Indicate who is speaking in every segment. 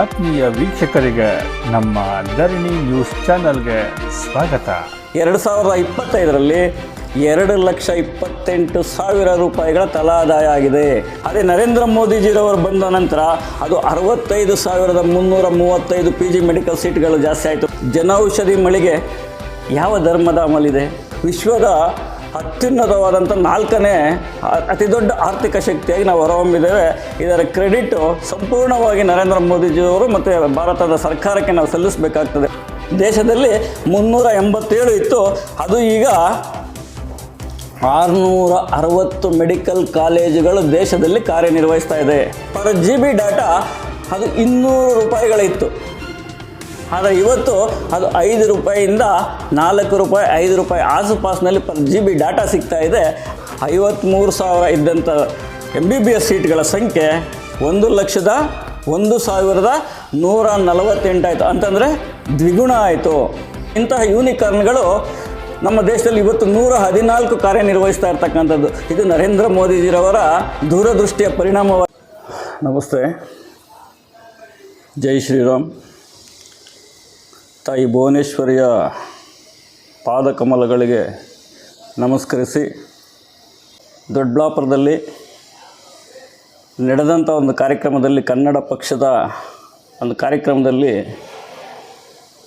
Speaker 1: ಆತ್ಮೀಯ ವೀಕ್ಷಕರಿಗೆ ನಮ್ಮ ಧರಣಿ ನ್ಯೂಸ್ ಚಾನಲ್ಗೆ ಸ್ವಾಗತ.
Speaker 2: ಎರಡು ಸಾವಿರದ ಇಪ್ಪತ್ತೈದರಲ್ಲಿ ಎರಡು ಲಕ್ಷ ಇಪ್ಪತ್ತೆಂಟು ಸಾವಿರ ರೂಪಾಯಿಗಳ ತಲಾದಾಯ ಆಗಿದೆ. ಅದೇ ನರೇಂದ್ರ ಮೋದಿಜಿರವರು ಬಂದ ನಂತರ ಅದು ಅರವತ್ತೈದು ಸಾವಿರದ ಮುನ್ನೂರ ಮೂವತ್ತೈದು ಪಿ ಜಿ ಮೆಡಿಕಲ್ ಸೀಟ್ಗಳು ಜಾಸ್ತಿ ಆಯಿತು. ಜನೌಷಧಿ ಮಳಿಗೆ ಯಾವ ಧರ್ಮದ ಅಮಲಿದೆ? ವಿಶ್ವದ ಅತ್ಯುನ್ನತವಾದಂಥ ನಾಲ್ಕನೇ ಅತಿ ದೊಡ್ಡ ಆರ್ಥಿಕ ಶಕ್ತಿಯಾಗಿ ನಾವು ಹೊರಹೊಮ್ಮಿದ್ದೇವೆ. ಇದರ ಕ್ರೆಡಿಟ್ ಸಂಪೂರ್ಣವಾಗಿ ನರೇಂದ್ರ ಮೋದಿಜಿಯವರು ಮತ್ತು ಭಾರತದ ಸರ್ಕಾರಕ್ಕೆ ನಾವು ಸಲ್ಲಿಸಬೇಕಾಗ್ತದೆ. ದೇಶದಲ್ಲಿ ಮುನ್ನೂರ ಎಂಬತ್ತೇಳು ಇತ್ತು. ಅದು ಈಗ ಆರುನೂರ ಅರವತ್ತು ಮೆಡಿಕಲ್ ಕಾಲೇಜುಗಳು ದೇಶದಲ್ಲಿ ಕಾರ್ಯನಿರ್ವಹಿಸ್ತಾ ಇದೆ. ಪರ್ ಜಿ ಬಿ ಡಾಟಾ ಅದು ಇನ್ನೂರು ರೂಪಾಯಿಗಳಿತ್ತು. ಆದರೆ ಇವತ್ತು ಅದು ಐದು ರೂಪಾಯಿಯಿಂದ ನಾಲ್ಕು ರೂಪಾಯಿ, ಐದು ರೂಪಾಯಿ ಆಸುಪಾಸಿನಲ್ಲಿ ಪರ್ ಜಿ ಬಿ ಡಾಟಾ ಸಿಗ್ತಾ ಇದೆ. ಐವತ್ತ್ಮೂರು ಸಾವಿರ ಇದ್ದಂಥ ಎಂ ಬಿ ಬಿ ಎಸ್ ಸೀಟ್ಗಳ ಸಂಖ್ಯೆ ಒಂದು ಲಕ್ಷದ ಒಂದು ಸಾವಿರದ ನೂರ ನಲವತ್ತೆಂಟಾಯಿತು ಅಂತಂದರೆ ದ್ವಿಗುಣ ಆಯಿತು. ಇಂತಹ ಯೂನಿಕಾರ್ನ್ಗಳು ನಮ್ಮ ದೇಶದಲ್ಲಿ ಇವತ್ತು ನೂರ ಹದಿನಾಲ್ಕು ಕಾರ್ಯನಿರ್ವಹಿಸ್ತಾ ಇರ್ತಕ್ಕಂಥದ್ದು. ಇದು ನರೇಂದ್ರ ಮೋದಿಜಿರವರ ದೂರದೃಷ್ಟಿಯ ಪರಿಣಾಮವಾಗಿ. ನಮಸ್ತೆ. ಜೈ ಶ್ರೀರಾಮ್. ತಾಯಿ ಭುವನೇಶ್ವರಿಯ ಪಾದಕಮಲಗಳಿಗೆ ನಮಸ್ಕರಿಸಿ ದೊಡ್ಡಬಳ್ಳಾಪುರದಲ್ಲಿ ನಡೆದಂಥ ಒಂದು ಕಾರ್ಯಕ್ರಮದಲ್ಲಿ ಕನ್ನಡ ಪಕ್ಷದ ಒಂದು ಕಾರ್ಯಕ್ರಮದಲ್ಲಿ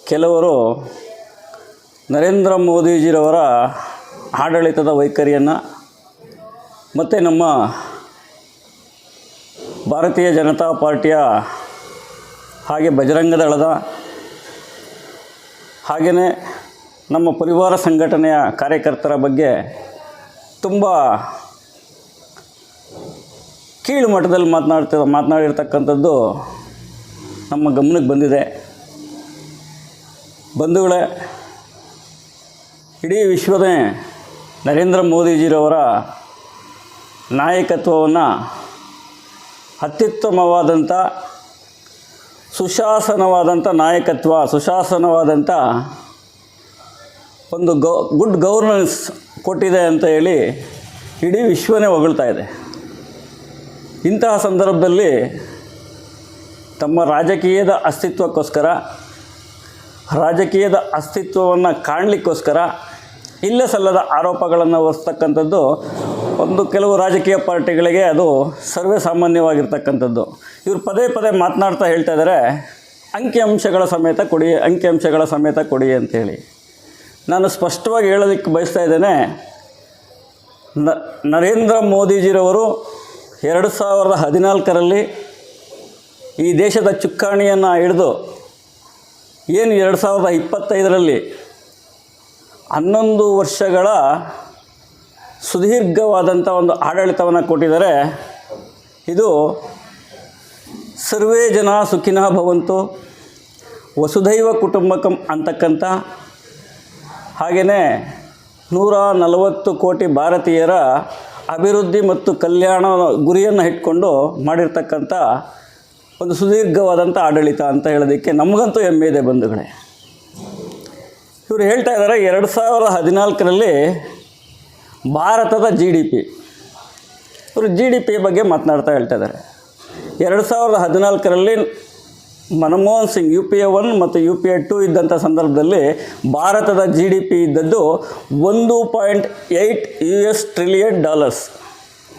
Speaker 2: ಕೆಲವರು ನರೇಂದ್ರ ಮೋದಿಜಿರವರ ಆಡಳಿತದ ವೈಖರಿಯನ್ನು ಮತ್ತು ನಮ್ಮ ಭಾರತೀಯ ಜನತಾ ಪಾರ್ಟಿಯ ಹಾಗೆ ಬಜರಂಗ ದಳದ ಹಾಗೆಯೇ ನಮ್ಮ ಪರಿವಾರ ಸಂಘಟನೆಯ ಕಾರ್ಯಕರ್ತರ ಬಗ್ಗೆ ತುಂಬ ಕೀಳು ಮಟ್ಟದಲ್ಲಿ ಮಾತನಾಡ್ತ ಮಾತನಾಡಿರ್ತಕ್ಕಂಥದ್ದು ನಮ್ಮ ಗಮನಕ್ಕೆ ಬಂದಿದೆ. ಬಂಧುಗಳೇ, ಇಡೀ ವಿಶ್ವದೇ ನರೇಂದ್ರ ಮೋದಿಜಿರವರ ನಾಯಕತ್ವವನ್ನು ಅತ್ಯುತ್ತಮವಾದಂಥ ಸುಶಾಸನವಾದಂಥ ನಾಯಕತ್ವ ಸುಶಾಸನವಾದಂಥ ಒಂದು ಗೌ, ಗುಡ್ ಗೌರ್ನೆನ್ಸ್ ಕೊಟ್ಟಿದೆ ಅಂತ ಹೇಳಿ ಇಡೀ ವಿಶ್ವನೇ ಹೊಗಳ್ತಾ ಇದೆ. ಇಂತಹ ಸಂದರ್ಭದಲ್ಲಿ ತಮ್ಮ ರಾಜಕೀಯದ ಅಸ್ತಿತ್ವಕ್ಕೋಸ್ಕರ, ರಾಜಕೀಯದ ಅಸ್ತಿತ್ವವನ್ನು ಕಾಣಲಿಕ್ಕೋಸ್ಕರ ಇಲ್ಲ ಸಲ್ಲದ ಆರೋಪಗಳನ್ನು ಹೊರಿಸ್ತಕ್ಕಂಥದ್ದು ಒಂದು ಕೆಲವು ರಾಜಕೀಯ ಪಾರ್ಟಿಗಳಿಗೆ ಅದು ಸರ್ವೇ ಸಾಮಾನ್ಯವಾಗಿರ್ತಕ್ಕಂಥದ್ದು. ಇವರು ಪದೇ ಪದೇ ಮಾತನಾಡ್ತಾ ಹೇಳ್ತಾ ಇದ್ದಾರೆ ಅಂಕಿಅಂಶಗಳ ಸಮೇತ ಕೊಡಿ ಅಂಕಿಅಂಶಗಳ ಸಮೇತ ಕೊಡಿ ಅಂತೇಳಿ. ನಾನು ಸ್ಪಷ್ಟವಾಗಿ ಹೇಳೋದಕ್ಕೆ ಬಯಸ್ತಾ ಇದ್ದೇನೆ, ನ, ನರೇಂದ್ರ ಮೋದಿಜಿರವರು ಎರಡು ಸಾವಿರದ ಹದಿನಾಲ್ಕರಲ್ಲಿ ಈ ದೇಶದ ಚುಕ್ಕಾಣಿಯನ್ನು ಹಿಡಿದು ಏನು ಎರಡು ಸಾವಿರದ ಇಪ್ಪತ್ತೈದರಲ್ಲಿ ಹನ್ನೊಂದು ವರ್ಷಗಳ ಸುದೀರ್ಘವಾದಂಥ ಒಂದು ಆಡಳಿತವನ್ನು ಕೊಟ್ಟಿದ್ದಾರೆ. ಇದು ಸರ್ವೇ ಜನ ಸುಖಿನ ಭವಂತು ವಸುಧೈವ ಕುಟುಂಬಕಂ ಅಂತಕ್ಕಂಥ ಹಾಗೆಯೇ ನೂರ ನಲವತ್ತು ಕೋಟಿ ಭಾರತೀಯರ ಅಭಿವೃದ್ಧಿ ಮತ್ತು ಕಲ್ಯಾಣ ಗುರಿಯನ್ನು ಇಟ್ಕೊಂಡು ಮಾಡಿರ್ತಕ್ಕಂಥ ಒಂದು ಸುದೀರ್ಘವಾದಂಥ ಆಡಳಿತ ಅಂತ ಹೇಳೋದಕ್ಕೆ ನಮಗಂತೂ ಹೆಮ್ಮೆ ಇದೆ ಬಂಧುಗಳೇ. ಇವರು ಹೇಳ್ತಾ ಇದ್ದಾರೆ, ಎರಡು ಸಾವಿರದ ಹದಿನಾಲ್ಕರಲ್ಲಿ ಭಾರತದ ಜಿ ಡಿ ಪಿ ಇವರು ಜಿ ಡಿ ಪಿ ಬಗ್ಗೆ ಮಾತನಾಡ್ತಾ ಹೇಳ್ತಾ ಇದ್ದಾರೆ ಎರಡು ಸಾವಿರದ ಹದಿನಾಲ್ಕರಲ್ಲಿ Manmohan Singh U P A one ಮತ್ತು ಯು ಪಿ ಎ ಟು ಇದ್ದಂಥ ಸಂದರ್ಭದಲ್ಲಿ ಭಾರತದ ಜಿ ಡಿ ಪಿ ಇದ್ದದ್ದು ಒಂದು point eight U S trillion dollars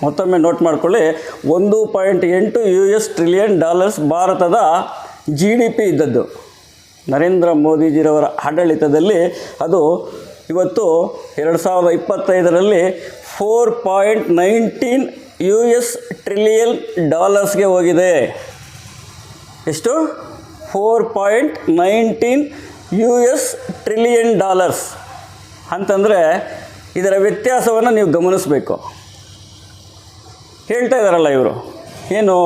Speaker 2: ಮತ್ತೊಮ್ಮೆ ನೋಟ್ ಮಾಡ್ಕೊಳ್ಳಿ, ಒಂದು ಪಾಯಿಂಟ್ ಎಂಟು ಯು ಎಸ್ ಟ್ರಿಲಿಯನ್ ಡಾಲರ್ಸ್ ಭಾರತದ ಜಿ ಡಿ ಪಿ ಇದ್ದದ್ದು. ನರೇಂದ್ರ ಮೋದಿಜಿರವರ ಆಡಳಿತದಲ್ಲಿ ಅದು ಇವತ್ತು ಎರಡು ಸಾವಿರದ ಇಪ್ಪತ್ತೈದರಲ್ಲಿ four point nineteen U S trillion ಡಾಲರ್ಸ್ಗೆ ಹೋಗಿದೆ. ಎಷ್ಟು? Four point nineteen U S trillion dollars. ಅಂತಂದರೆ ಇದರ ವ್ಯತ್ಯಾಸವನ್ನು ನೀವು ಗಮನಿಸಬೇಕು. ಹೇಳ್ತಾ ಇದ್ದಾರಲ್ಲ ಇವರು. ಏನು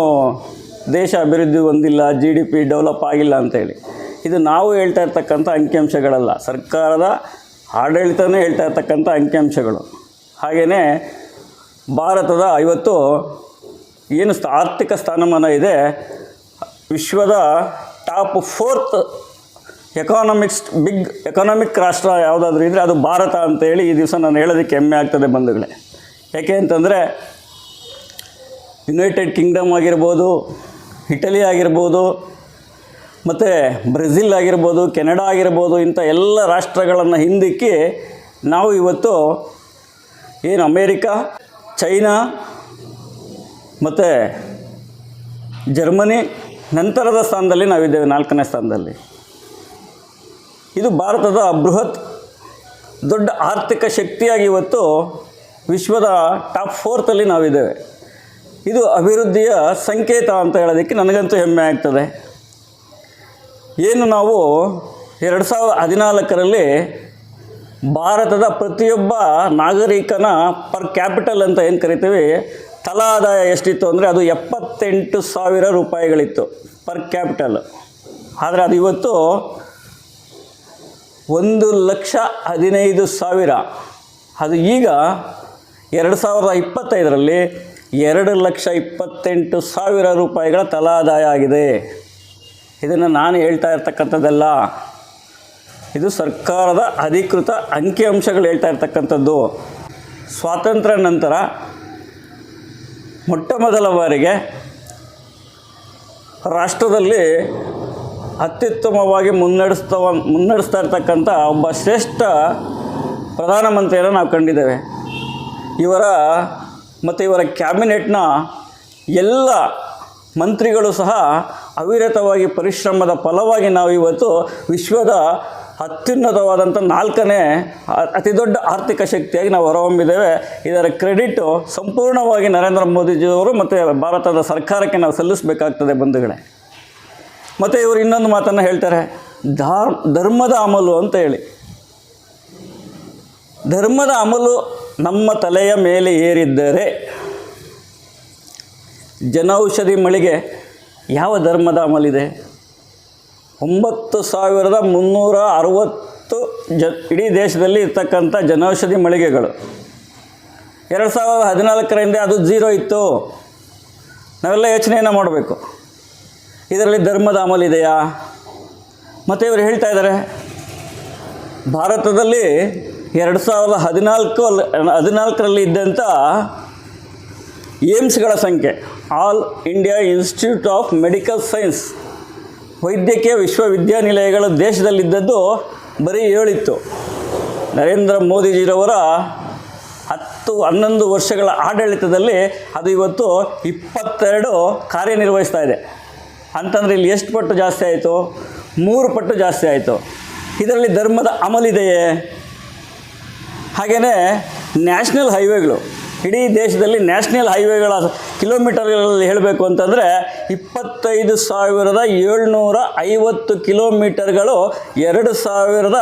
Speaker 2: ದೇಶ ಅಭಿವೃದ್ಧಿ ಹೊಂದಿಲ್ಲ ಜಿ ಡಿ ಪಿ ಡೆವಲಪ್ ಆಗಿಲ್ಲ ಅಂತೇಳಿ ಇದು ನಾವು ಹೇಳ್ತಾ ಇರ್ತಕ್ಕಂಥ ಅಂಕಿಅಂಶಗಳಲ್ಲ. ಸರ್ಕಾರದ ಆಡಳಿತನೇ ಹೇಳ್ತಾ ಇರ್ತಕ್ಕಂಥ ಅಂಕಿಅಂಶಗಳು. ಹಾಗೆಯೇ ಭಾರತದ ಇವತ್ತು ಏನು ಆರ್ಥಿಕ ಸ್ಥಾನಮಾನ ಇದೆ, ವಿಶ್ವದ top fourth economics, big economic ರಾಷ್ಟ್ರ ಯಾವುದಾದ್ರೂ ಇದ್ದರೆ ಅದು ಭಾರತ ಅಂತೇಳಿ ಈ ದಿವಸ ನಾನು ಹೇಳೋದಕ್ಕೆ ಹೆಮ್ಮೆ ಆಗ್ತದೆ ಬಂಧುಗಳೇ. ಯಾಕೆ ಅಂತಂದರೆ ಯುನೈಟೆಡ್ ಕಿಂಗ್ಡಮ್ ಆಗಿರ್ಬೋದು ಇಟಲಿ ಆಗಿರ್ಬೋದು ಮತ್ತು ಬ್ರೆಜಿಲ್ ಆಗಿರ್ಬೋದು, ಕೆನಡಾ ಆಗಿರ್ಬೋದು, ಇಂಥ ಎಲ್ಲ ರಾಷ್ಟ್ರಗಳನ್ನು ಹಿಂದಿಕ್ಕಿ ನಾವು ಇವತ್ತು ಏನು ಅಮೇರಿಕಾ, ಚೈನಾ ಮತ್ತು ಜರ್ಮನಿ ನಂತರದ ಸ್ಥಾನದಲ್ಲಿ ನಾವಿದ್ದೇವೆ, ನಾಲ್ಕನೇ ಸ್ಥಾನದಲ್ಲಿ. ಇದು ಭಾರತದ ಬೃಹತ್ ದೊಡ್ಡ ಆರ್ಥಿಕ ಶಕ್ತಿಯಾಗಿ ಇವತ್ತು ವಿಶ್ವದ ಟಾಪ್ ಫೋರ್ತಲ್ಲಿ ನಾವಿದ್ದೇವೆ. ಇದು ಅಭಿವೃದ್ಧಿಯ ಸಂಕೇತ ಅಂತ ಹೇಳೋದಕ್ಕೆ ನನಗಂತೂ ಹೆಮ್ಮೆ ಆಗ್ತದೆ. ಏನು ನಾವು ಎರಡು ಸಾವಿರದ ಹದಿನಾಲ್ಕರಲ್ಲಿ ಭಾರತದ ಪ್ರತಿಯೊಬ್ಬ ನಾಗರಿಕನ ಪರ್ ಕ್ಯಾಪಿಟಲ್ ಅಂತ ಏನು ಕರಿತೀವಿ? ತಲಾ ಆದಾಯ ಎಷ್ಟಿತ್ತು ಅಂದರೆ ಅದು ಎಪ್ಪತ್ತೆಂಟು ಸಾವಿರ ರೂಪಾಯಿಗಳಿತ್ತು ಪರ್ ಕ್ಯಾಪಿಟಲ್. ಆದರೆ ಅದು ಇವತ್ತು ಒಂದು ಲಕ್ಷ ಹದಿನೈದು ಸಾವಿರ. ಅದು ಈಗ ಎರಡು ಸಾವಿರದ ಇಪ್ಪತ್ತೈದರಲ್ಲಿ ಎರಡು ಲಕ್ಷ ಇಪ್ಪತ್ತೆಂಟು ಸಾವಿರ ರೂಪಾಯಿಗಳ ತಲಾದಾಯ ಆಗಿದೆ. ಇದನ್ನು ನಾನು ಹೇಳ್ತಾ ಇರ್ತಕ್ಕಂಥದ್ದಲ್ಲ. ಇದು ಸರ್ಕಾರದ ಅಧಿಕೃತ ಅಂಕಿಅಂಶಗಳು ಹೇಳ್ತಾ ಇರ್ತಕ್ಕಂಥದ್ದು. ಸ್ವಾತಂತ್ರ್ಯ ನಂತರ ಮೊಟ್ಟ ಮೊದಲ ಬಾರಿಗೆ ರಾಷ್ಟ್ರದಲ್ಲಿ ಅತ್ಯುತ್ತಮವಾಗಿ ಮುನ್ನಡೆಸ್ತವ, ಮುನ್ನಡೆಸ್ತಾ ಇರ್ತಕ್ಕಂಥ ಒಬ್ಬ ಶ್ರೇಷ್ಠ ಪ್ರಧಾನಮಂತ್ರಿಯನ್ನು ನಾವು ಕಂಡಿದ್ದೇವೆ. ಇವರ ಮತ್ತು ಇವರ ಕ್ಯಾಬಿನೆಟ್ನ ಎಲ್ಲ ಮಂತ್ರಿಗಳು ಸಹ ಅವಿರತವಾಗಿ ಪರಿಶ್ರಮದ ಫಲವಾಗಿ ನಾವು ಇವತ್ತು ವಿಶ್ವದ ಅತ್ಯುನ್ನತವಾದಂಥ ನಾಲ್ಕನೇ ಅತಿ ದೊಡ್ಡ ಆರ್ಥಿಕ ಶಕ್ತಿಯಾಗಿ ನಾವು ಹೊರಹೊಮ್ಮಿದ್ದೇವೆ. ಇದರ ಕ್ರೆಡಿಟು ಸಂಪೂರ್ಣವಾಗಿ ನರೇಂದ್ರ ಮೋದಿಜಿಯವರು ಮತ್ತು ಭಾರತದ ಸರ್ಕಾರಕ್ಕೆ ನಾವು ಸಲ್ಲಿಸಬೇಕಾಗ್ತದೆ ಬಂಧುಗಳೇ. ಮತ್ತು ಇವರು ಇನ್ನೊಂದು ಮಾತನ್ನು ಹೇಳ್ತಾರೆ. ಧಾರ್ ಧರ್ಮದ ಅಮಲು ಅಂತ ಹೇಳಿ. ಧರ್ಮದ ಅಮಲು ನಮ್ಮ ತಲೆಯ ಮೇಲೆ ಏರಿದ್ದರೆ ಜನೌಷಧಿ ಮಳಿಗೆ ಯಾವ ಧರ್ಮದ ಅಮಲಿದೆ? ಒಂಬತ್ತು ಸಾವಿರದ ಮುನ್ನೂರ ಅರವತ್ತು ಜ, ಇಡೀ ದೇಶದಲ್ಲಿ ಇರ್ತಕ್ಕಂಥ ಜನೌಷಧಿ ಮಳಿಗೆಗಳು. ಎರಡು ಸಾವಿರದ ಹದಿನಾಲ್ಕರ ಹಿಂದೆ ಅದು ಜೀರೋ ಇತ್ತು. ನಾವೆಲ್ಲ ಯೋಚನೆಯನ್ನು ಮಾಡಬೇಕು. ಇದರಲ್ಲಿ ಧರ್ಮದ ಅಮಲಿದೆಯಾ ಮತ್ತು ಇವರು ಹೇಳ್ತಾ ಇದ್ದಾರೆ, ಭಾರತದಲ್ಲಿ ಎರಡು ಸಾವಿರದ ಹದಿನಾಲ್ಕು ಹದಿನಾಲ್ಕರಲ್ಲಿ ಇದ್ದಂಥ ಏಮ್ಸ್ಗಳ ಸಂಖ್ಯೆ. All India institute of medical science ವೈದ್ಯಕೀಯ ವಿಶ್ವವಿದ್ಯಾನಿಲಯಗಳು ದೇಶದಲ್ಲಿದ್ದದ್ದು ಬರೀ ಏಳಿತ್ತು. ನರೇಂದ್ರ ಮೋದಿಜಿರವರ ಹತ್ತು ಹನ್ನೊಂದು ವರ್ಷಗಳ ಆಡಳಿತದಲ್ಲಿ ಅದು ಇವತ್ತು ಇಪ್ಪತ್ತೆರಡು ಕಾರ್ಯನಿರ್ವಹಿಸ್ತಾ ಇದೆ. ಅಂತಂದರೆ ಇಲ್ಲಿ ಎಷ್ಟು ಪಟ್ಟು ಜಾಸ್ತಿ ಆಯಿತು? ಮೂರು ಪಟ್ಟು ಜಾಸ್ತಿ ಆಯಿತು. ಇದರಲ್ಲಿ ಧರ್ಮದ ಅಮಲಿದೆಯೇ ಹಾಗೆಯೇ ನ್ಯಾಷನಲ್ ಹೈವೇಗಳು. ಇಡೀ ದೇಶದಲ್ಲಿ ನ್ಯಾಷನಲ್ ಹೈವೇಗಳ ಕಿಲೋಮೀಟರ್ಗಳಲ್ಲಿ ಹೇಳಬೇಕು ಅಂತಂದರೆ ಇಪ್ಪತ್ತೈದು ಸಾವಿರದ ಏಳ್ನೂರ ಐವತ್ತು ಕಿಲೋಮೀಟರ್ಗಳು ಎರಡು ಸಾವಿರದ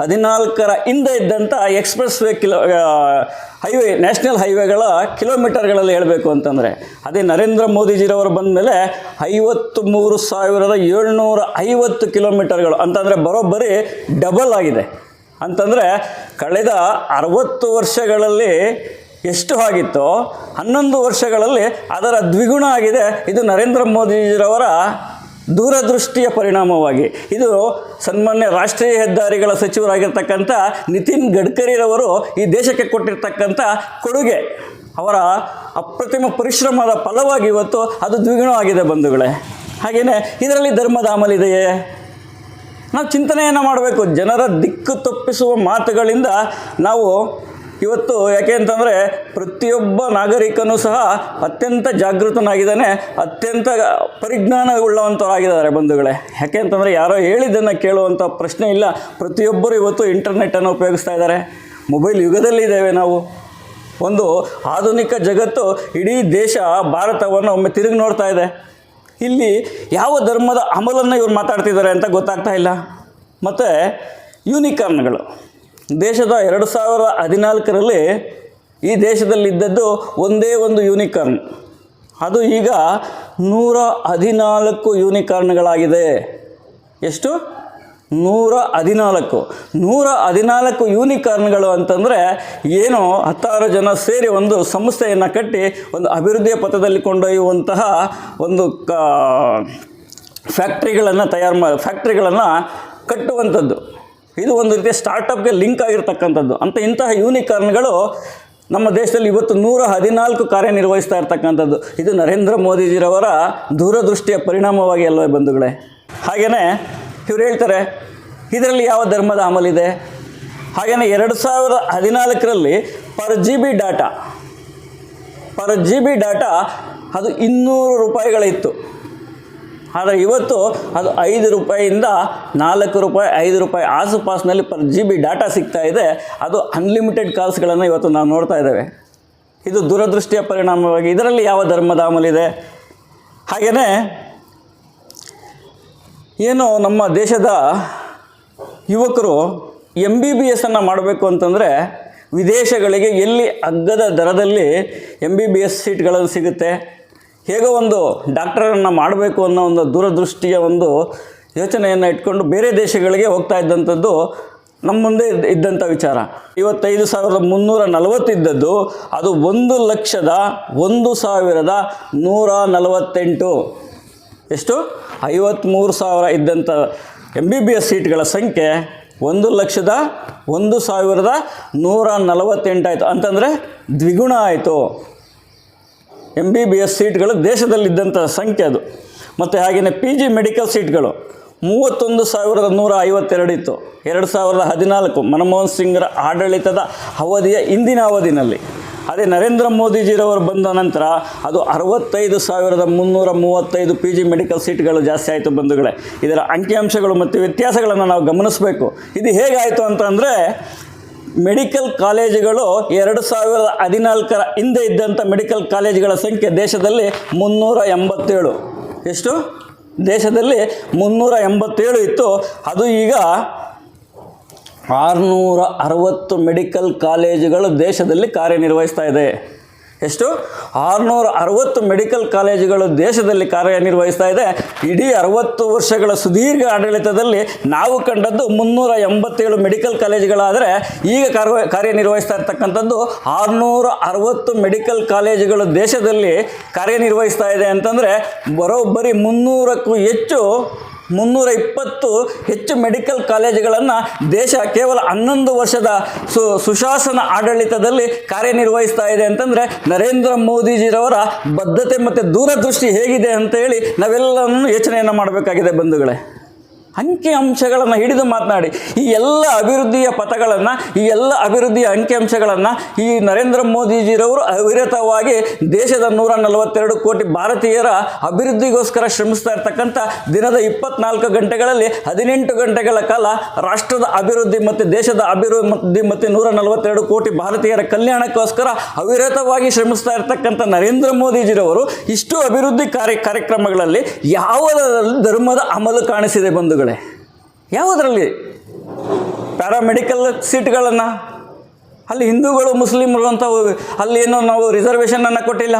Speaker 2: ಹದಿನಾಲ್ಕರ ಹಿಂದೆ ಇದ್ದಂಥ express way kilo highway, national ಹೈವೇಗಳ ಕಿಲೋಮೀಟರ್ಗಳಲ್ಲಿ ಹೇಳಬೇಕು ಅಂತಂದರೆ. ಅದೇ ನರೇಂದ್ರ ಮೋದಿಜಿರವರು ಬಂದ ಮೇಲೆ ಐವತ್ತು ಮೂರು ಸಾವಿರದ ಏಳ್ನೂರ ಐವತ್ತು ಕಿಲೋಮೀಟರ್ಗಳು ಅಂತಂದರೆ ಬರೋಬ್ಬರಿ ಡಬಲ್ ಆಗಿದೆ. ಅಂತಂದರೆ ಕಳೆದ ಅರವತ್ತು ವರ್ಷಗಳಲ್ಲಿ ಎಷ್ಟು ಆಗಿತ್ತೋ ಹನ್ನೊಂದು ವರ್ಷಗಳಲ್ಲಿ ಅದರ ದ್ವಿಗುಣ ಆಗಿದೆ. ಇದು ನರೇಂದ್ರ ಮೋದಿಜಿರವರ ದೂರದೃಷ್ಟಿಯ ಪರಿಣಾಮವಾಗಿ. ಇದು ಸನ್ಮಾನ್ಯ ರಾಷ್ಟ್ರೀಯ ಹೆದ್ದಾರಿಗಳ ಸಚಿವರಾಗಿರ್ತಕ್ಕಂಥ ನಿತಿನ್ ಗಡ್ಕರಿರವರು ಈ ದೇಶಕ್ಕೆ ಕೊಟ್ಟಿರ್ತಕ್ಕಂಥ ಕೊಡುಗೆ. ಅವರ ಅಪ್ರತಿಮ ಪರಿಶ್ರಮದ ಫಲವಾಗಿ ಇವತ್ತು ಅದು ದ್ವಿಗುಣವಾಗಿದೆ ಬಂಧುಗಳೇ. ಹಾಗೆಯೇ ಇದರಲ್ಲಿ ಧರ್ಮದ ಅಮಲಿದೆಯೇ ನಾವು ಚಿಂತನೆಯನ್ನು ಮಾಡಬೇಕು. ಜನರ ದಿಕ್ಕು ತಪ್ಪಿಸುವ ಮಾತುಗಳಿಂದ ನಾವು ಇವತ್ತು ಯಾಕೆ ಅಂತಂದರೆ ಪ್ರತಿಯೊಬ್ಬ ನಾಗರಿಕನೂ ಸಹ ಅತ್ಯಂತ ಜಾಗೃತನಾಗಿದ್ದಾನೆ, ಅತ್ಯಂತ ಪರಿಜ್ಞಾನವುಳ್ಳವಂಥವರಾಗಿದ್ದಾರೆ ಬಂಧುಗಳೇ. ಯಾಕೆ ಅಂತಂದರೆ ಯಾರೋ ಹೇಳಿದ್ದನ್ನು ಕೇಳುವಂಥ ಪ್ರಶ್ನೆ ಇಲ್ಲ. ಪ್ರತಿಯೊಬ್ಬರು ಇವತ್ತು ಇಂಟರ್ನೆಟ್ಟನ್ನು ಉಪಯೋಗಿಸ್ತಾ ಇದ್ದಾರೆ. ಮೊಬೈಲ್ ಯುಗದಲ್ಲಿದ್ದೇವೆ ನಾವು. ಒಂದು ಆಧುನಿಕ ಜಗತ್ತು ಇಡೀ ದೇಶ ಭಾರತವನ್ನು ಒಮ್ಮೆ ತಿರುಗಿ ನೋಡ್ತಾ ಇದೆ. ಇಲ್ಲಿ ಯಾವ ಧರ್ಮದ ಅಮಲನ್ನು ಇವ್ರು ಮಾತಾಡ್ತಿದ್ದಾರೆ ಅಂತ ಗೊತ್ತಾಗ್ತಾ ಇಲ್ಲ. ಮತ್ತು ಯೂನಿಕಾರ್ನ್ಗಳು ದೇಶದ ಎರಡು ಸಾವಿರ ಹದಿನಾಲ್ಕರಲ್ಲಿ ಈ ದೇಶದಲ್ಲಿದ್ದದ್ದು ಒಂದೇ ಒಂದು ಯೂನಿಕಾರ್ನ್. ಅದು ಈಗ ನೂರ ಹದಿನಾಲ್ಕು ಯೂನಿಕಾರ್ನ್ಗಳಾಗಿದೆ. ಎಷ್ಟು? ನೂರ ಹದಿನಾಲ್ಕು. ನೂರ ಹದಿನಾಲ್ಕು ಯೂನಿಕಾರ್ನ್ಗಳು ಅಂತಂದರೆ ಏನು ಹತ್ತಾರು ಜನ ಸೇರಿ ಒಂದು ಸಂಸ್ಥೆಯನ್ನು ಕಟ್ಟಿ ಒಂದು ಅಭಿವೃದ್ಧಿಯ ಪಥದಲ್ಲಿ ಕೊಂಡೊಯ್ಯುವಂತಹ ಒಂದು ಕ ಫ್ಯಾಕ್ಟ್ರಿಗಳನ್ನು ತಯಾರು ಮಾ ಫ್ಯಾಕ್ಟ್ರಿಗಳನ್ನು ಕಟ್ಟುವಂಥದ್ದು. ಇದು ಒಂದು ರೀತಿಯ ಸ್ಟಾರ್ಟಪ್ಗೆ ಲಿಂಕ್ ಆಗಿರ್ತಕ್ಕಂಥದ್ದು. ಅಂತ ಇಂತಹ ಯೂನಿಕಾರ್ನ್ಗಳು ನಮ್ಮ ದೇಶದಲ್ಲಿ ಇವತ್ತು ನೂರ ಹದಿನಾಲ್ಕು ಕಾರ್ಯನಿರ್ವಹಿಸ್ತಾ ಇರ್ತಕ್ಕಂಥದ್ದು. ಇದು ನರೇಂದ್ರ ಮೋದಿಜಿರವರ ದೂರದೃಷ್ಟಿಯ ಪರಿಣಾಮವಾಗಿ ಅಲ್ವೇ ಬಂಧುಗಳೇ. ಹಾಗೆಯೇ ಇವ್ರು ಹೇಳ್ತಾರೆ, ಇದರಲ್ಲಿ ಯಾವ ಧರ್ಮದ ಅಮಲಿದೆ? ಹಾಗೆಯೇ ಎರಡು ಸಾವಿರದ ಹದಿನಾಲ್ಕರಲ್ಲಿ per G B data per G B data ಅದು ಇನ್ನೂರು ರೂಪಾಯಿಗಳಿತ್ತು. ಆದರೆ ಇವತ್ತು ಅದು ಐದು ರೂಪಾಯಿಯಿಂದ ನಾಲ್ಕು ರೂಪಾಯಿ, ಐದು ರೂಪಾಯಿ ಆಸುಪಾಸಿನಲ್ಲಿ ಪರ್ ಜಿ ಬಿ ಡಾಟಾ ಸಿಗ್ತಾ ಇದೆ. ಅದು ಅನ್ಲಿಮಿಟೆಡ್ ಕಾಲ್ಸ್ಗಳನ್ನು ಇವತ್ತು ನಾವು ನೋಡ್ತಾ ಇದ್ದೇವೆ. ಇದು ದೂರದೃಷ್ಟಿಯ ಪರಿಣಾಮವಾಗಿ ಇದರಲ್ಲಿ ಯಾವ ಧರ್ಮದ ಅಮಲಿದೆ ಹಾಗೆಯೇ ಏನು ನಮ್ಮ ದೇಶದ ಯುವಕರು ಎಂ ಬಿ ಬಿ ಎಸ್ಸನ್ನು ಮಾಡಬೇಕು ಅಂತಂದರೆ ವಿದೇಶಗಳಿಗೆ ಎಲ್ಲಿ ಅಗ್ಗದ ದರದಲ್ಲಿ ಎಂ ಬಿ ಬಿ ಎಸ್ ಸೀಟ್ಗಳನ್ನು ಸಿಗುತ್ತೆ? ಹೇಗೋ ಒಂದು ಡಾಕ್ಟರನ್ನು ಮಾಡಬೇಕು ಅನ್ನೋ ಒಂದು ದೂರದೃಷ್ಟಿಯ ಒಂದು ಯೋಚನೆಯನ್ನು ಇಟ್ಕೊಂಡು ಬೇರೆ ದೇಶಗಳಿಗೆ ಹೋಗ್ತಾ ಇದ್ದಂಥದ್ದು ನಮ್ಮ ಮುಂದೆ ಇದ್ದ- ಇದ್ದಂಥ ವಿಚಾರ. ಇವತ್ತೈದು ಸಾವಿರದ ಮುನ್ನೂರ ನಲವತ್ತಿದ್ದದ್ದು ಅದು ಒಂದು ಲಕ್ಷದ ಒಂದು ಸಾವಿರದ ನೂರ ನಲವತ್ತೆಂಟು. ಎಷ್ಟು? ಐವತ್ತ್ಮೂರು ಸಾವಿರ ಇದ್ದಂಥ ಎಂ ಬಿ ಬಿ ಎಸ್ ಸೀಟ್ಗಳ ಸಂಖ್ಯೆ ಒಂದು ಲಕ್ಷದ ಒಂದು ಸಾವಿರದ ನೂರ ನಲವತ್ತೆಂಟಾಯಿತು ಅಂತಂದರೆ ದ್ವಿಗುಣ ಆಯಿತು. ಎಂ ಬಿ ಬಿ ಎಸ್ ಸೀಟ್ಗಳು ದೇಶದಲ್ಲಿದ್ದಂಥ ಸಂಖ್ಯೆ ಅದು. ಮತ್ತು ಹಾಗೆಯೇ ಪಿ ಜಿ ಮೆಡಿಕಲ್ ಸೀಟ್ಗಳು ಮೂವತ್ತೊಂದು ಸಾವಿರದ ನೂರ ಐವತ್ತೆರಡು ಇತ್ತು. ಎರಡು ಸಾವಿರದ ಹದಿನಾಲ್ಕು ಮನಮೋಹನ್ ಸಿಂಗ್ರ ಆಡಳಿತದ ಅವಧಿಯ ಇಂದಿನ ಅವಧಿನಲ್ಲಿ. ಅದೇ ನರೇಂದ್ರ ಮೋದಿಜಿರವರು ಬಂದ ನಂತರ ಅದು ಅರವತ್ತೈದು ಸಾವಿರದ ಮುನ್ನೂರ ಮೂವತ್ತೈದು ಪಿ ಜಿ ಮೆಡಿಕಲ್ ಸೀಟ್ಗಳು ಜಾಸ್ತಿ ಆಯಿತು ಬಂಧುಗಳೇ. ಇದರ ಅಂಕಿಅಂಶಗಳು ಮತ್ತು ವ್ಯತ್ಯಾಸಗಳನ್ನು ನಾವು ಗಮನಿಸಬೇಕು. ಇದು ಹೇಗಾಯಿತು ಅಂತಂದರೆ ಮೆಡಿಕಲ್ ಕಾಲೇಜುಗಳು ಎರಡು ಸಾವಿರದ ಹದಿನಾಲ್ಕರ ಹಿಂದೆ ಇದ್ದಂಥ ಮೆಡಿಕಲ್ ಕಾಲೇಜುಗಳ ಸಂಖ್ಯೆ ದೇಶದಲ್ಲಿ ಮುನ್ನೂರ ಎಂಬತ್ತೇಳು. ಎಷ್ಟು? ದೇಶದಲ್ಲಿ ಮುನ್ನೂರ ಎಂಬತ್ತೇಳು ಇತ್ತು. ಅದು ಈಗ ಆರುನೂರ ಅರವತ್ತು ಮೆಡಿಕಲ್ ಕಾಲೇಜುಗಳು ದೇಶದಲ್ಲಿ ಕಾರ್ಯನಿರ್ವಹಿಸ್ತಾ ಇದೆ. ಎಷ್ಟು? ಆರುನೂರ ಅರವತ್ತು ಮೆಡಿಕಲ್ ಕಾಲೇಜುಗಳು ದೇಶದಲ್ಲಿ ಕಾರ್ಯನಿರ್ವಹಿಸ್ತಾ ಇದೆ. ಇಡೀ ಅರವತ್ತು ವರ್ಷಗಳ ಸುದೀರ್ಘ ಆಡಳಿತದಲ್ಲಿ ನಾವು ಕಂಡದ್ದು ಮುನ್ನೂರ ಎಂಬತ್ತೇಳು ಮೆಡಿಕಲ್ ಕಾಲೇಜುಗಳಾದರೆ ಈಗ ಕಾರ್ಯ ಕಾರ್ಯನಿರ್ವಹಿಸ್ತಾ ಇರ್ತಕ್ಕಂಥದ್ದು ಆರುನೂರ ಅರವತ್ತು ಮೆಡಿಕಲ್ ಕಾಲೇಜುಗಳು ದೇಶದಲ್ಲಿ ಕಾರ್ಯನಿರ್ವಹಿಸ್ತಾ ಇದೆ ಅಂತಂದರೆ ಬರೋಬ್ಬರಿ ಮುನ್ನೂರಕ್ಕೂ ಹೆಚ್ಚು ಮುನ್ನೂರ ಇಪ್ಪತ್ತು ಹೆಚ್ಚು ಮೆಡಿಕಲ್ ಕಾಲೇಜುಗಳನ್ನು ದೇಶ ಕೇವಲ ಹನ್ನೊಂದು ವರ್ಷದ ಸು, ಸುಶಾಸನ ಆಡಳಿತದಲ್ಲಿ ಕಾರ್ಯನಿರ್ವಹಿಸ್ತಾ ಇದೆ ಅಂತಂದರೆ ನರೇಂದ್ರ ಮೋದಿಜಿರವರ ಬದ್ಧತೆ ಮತ್ತು ದೂರದೃಷ್ಟಿ ಹೇಗಿದೆ ಅಂತ ಹೇಳಿ ನಾವೆಲ್ಲವನ್ನು ಯೋಚನೆಯನ್ನು ಮಾಡಬೇಕಾಗಿದೆ ಬಂಧುಗಳೇ. ಅಂಕಿ ಅಂಶಗಳನ್ನು ಹಿಡಿದು ಮಾತನಾಡಿ. ಈ ಎಲ್ಲ ಅಭಿವೃದ್ಧಿಯ ಪಥಗಳನ್ನು, ಈ ಎಲ್ಲ ಅಭಿವೃದ್ಧಿಯ ಅಂಕಿಅಂಶಗಳನ್ನು ಈ ನರೇಂದ್ರ ಮೋದಿಜಿರವರು ಅವಿರತವಾಗಿ ದೇಶದ ನೂರ ನಲವತ್ತೆರಡು ಕೋಟಿ ಭಾರತೀಯರ ಅಭಿವೃದ್ಧಿಗೋಸ್ಕರ ಶ್ರಮಿಸ್ತಾ ಇರ್ತಕ್ಕಂಥ ದಿನದ ಇಪ್ಪತ್ನಾಲ್ಕು ಗಂಟೆಗಳಲ್ಲಿ ಹದಿನೆಂಟು ಗಂಟೆಗಳ ಕಾಲ ರಾಷ್ಟ್ರದ ಅಭಿವೃದ್ಧಿ ಮತ್ತು ದೇಶದ ಅಭಿವೃದ್ಧಿ ಮತ್ತು ನೂರ ನಲವತ್ತೆರಡು ಕೋಟಿ ಭಾರತೀಯರ ಕಲ್ಯಾಣಕ್ಕೋಸ್ಕರ ಅವಿರತವಾಗಿ ಶ್ರಮಿಸ್ತಾ ಇರ್ತಕ್ಕಂಥ ನರೇಂದ್ರ ಮೋದಿಜಿರವರು ಇಷ್ಟು ಅಭಿವೃದ್ಧಿ ಕಾರ್ಯ ಕಾರ್ಯಕ್ರಮಗಳಲ್ಲಿ ಯಾವ ಧರ್ಮದ ಅಮಲು ಕಾಣಿಸಿದೆ ಬಂಧುಗಳೇ. ಯಾವುದರಲ್ಲಿ? ಪ್ಯಾರಾಮೆಡಿಕಲ್ ಸೀಟ್ಗಳನ್ನು ಅಲ್ಲಿ ಹಿಂದೂಗಳು, ಮುಸ್ಲಿಮರು ಅಂತ ಅಲ್ಲಿ ಏನೋ ನಾವು ರಿಸರ್ವೇಷನನ್ನು ಕೊಟ್ಟಿಲ್ಲ?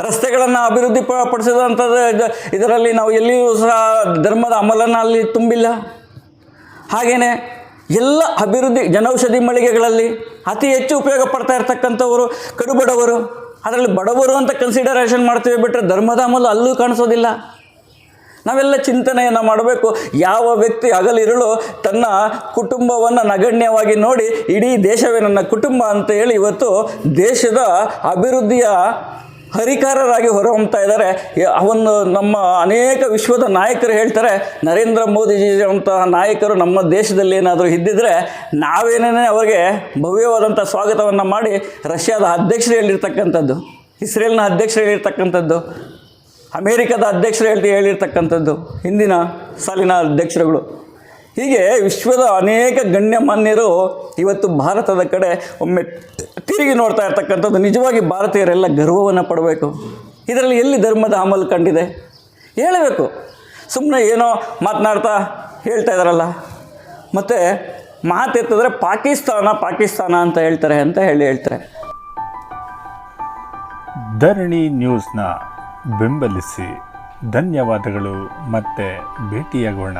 Speaker 2: ರಸ್ತೆಗಳನ್ನು ಅಭಿವೃದ್ಧಿ ಪಡಿಸಿದಂಥದ್ದು ಇದ- ಇದರಲ್ಲಿ ನಾವು ಎಲ್ಲಿಯೂ ಸಹ ಧರ್ಮದ ಅಮಲನ್ನು ಅಲ್ಲಿ ತುಂಬಿಲ್ಲ. ಹಾಗೆಯೇ ಎಲ್ಲ ಅಭಿವೃದ್ಧಿ ಜನೌಷಧಿ ಮಳಿಗೆಗಳಲ್ಲಿ ಅತಿ ಹೆಚ್ಚು ಉಪಯೋಗ ಪಡ್ತಾ ಇರ್ತಕ್ಕಂಥವರು ಕಡುಬಡವರು. ಅದರಲ್ಲಿ ಬಡವರು ಅಂತ ಕನ್ಸಿಡರೇಷನ್ ಮಾಡ್ತೀವಿ ಬಿಟ್ಟರೆ ಧರ್ಮದ ಅಮಲು ಅಲ್ಲೂ ಕಾಣಿಸೋದಿಲ್ಲ. ನಾವೆಲ್ಲ ಚಿಂತನೆಯನ್ನು ಮಾಡಬೇಕು. ಯಾವ ವ್ಯಕ್ತಿ ಹಗಲಿರುಳು ತನ್ನ ಕುಟುಂಬವನ್ನು ನಗಣ್ಯವಾಗಿ ನೋಡಿ, ಇಡೀ ದೇಶವೇ ನನ್ನ ಕುಟುಂಬ ಅಂತ ಹೇಳಿ ಇವತ್ತು ದೇಶದ ಅಭಿವೃದ್ಧಿಯ ಹರಿಕಾರರಾಗಿ ಹೊರಹೊಮ್ತಾ ಇದ್ದಾರೆ. ಅವನು ನಮ್ಮ ಅನೇಕ ವಿಶ್ವದ ನಾಯಕರು ಹೇಳ್ತಾರೆ, ನರೇಂದ್ರ ಮೋದಿಜಿ ಅಂತಹ ನಾಯಕರು ನಮ್ಮ ದೇಶದಲ್ಲಿ ಏನಾದರೂ ಇದ್ದಿದ್ದರೆ ನಾವೇನೇ ಅವರಿಗೆ ಭವ್ಯವಾದಂಥ ಸ್ವಾಗತವನ್ನು ಮಾಡಿ ರಷ್ಯಾದ ಅಧ್ಯಕ್ಷರು ಹೇಳಿರ್ತಕ್ಕಂಥದ್ದು, ಇಸ್ರೇಲ್ನ ಅಧ್ಯಕ್ಷರು ಹೇಳಿರ್ತಕ್ಕಂಥದ್ದು. ಅಮೇರಿಕದ ಅಧ್ಯಕ್ಷರು ಹೇಳ್ತಿ ಹೇಳಿರ್ತಕ್ಕಂಥದ್ದು, ಹಿಂದಿನ ಸಾಲಿನ ಅಧ್ಯಕ್ಷರುಗಳು. ಹೀಗೆ ವಿಶ್ವದ ಅನೇಕ ಗಣ್ಯಮಾನ್ಯರು ಇವತ್ತು ಭಾರತದ ಕಡೆ ಒಮ್ಮೆ ತಿರುಗಿ ನೋಡ್ತಾ ಇರ್ತಕ್ಕಂಥದ್ದು. ನಿಜವಾಗಿ ಭಾರತೀಯರೆಲ್ಲ ಗರ್ವವನ್ನು ಪಡಬೇಕು. ಇದರಲ್ಲಿ ಎಲ್ಲಿ ಧರ್ಮದ ಅಮಲು ಕಂಡಿದೆ? ಹೇಳಬೇಕು. ಸುಮ್ಮನೆ ಏನೋ ಮಾತನಾಡ್ತಾ ಹೇಳ್ತಾ ಇದ್ದಾರಲ್ಲ ಮತ್ತು ಮಾತೆತ್ತಿದ್ರೆ ಪಾಕಿಸ್ತಾನ ಪಾಕಿಸ್ತಾನ ಅಂತ ಹೇಳ್ತಾರೆ ಅಂತ ಹೇಳಿ ಹೇಳ್ತಾರೆ.
Speaker 1: ಧರಣಿ ನ್ಯೂಸ್ನ ಬೆಂಬಲಿಸಿ. ಧನ್ಯವಾದಗಳು ಮತ್ತೆ ಭೇಟಿಯಾಗೋಣ.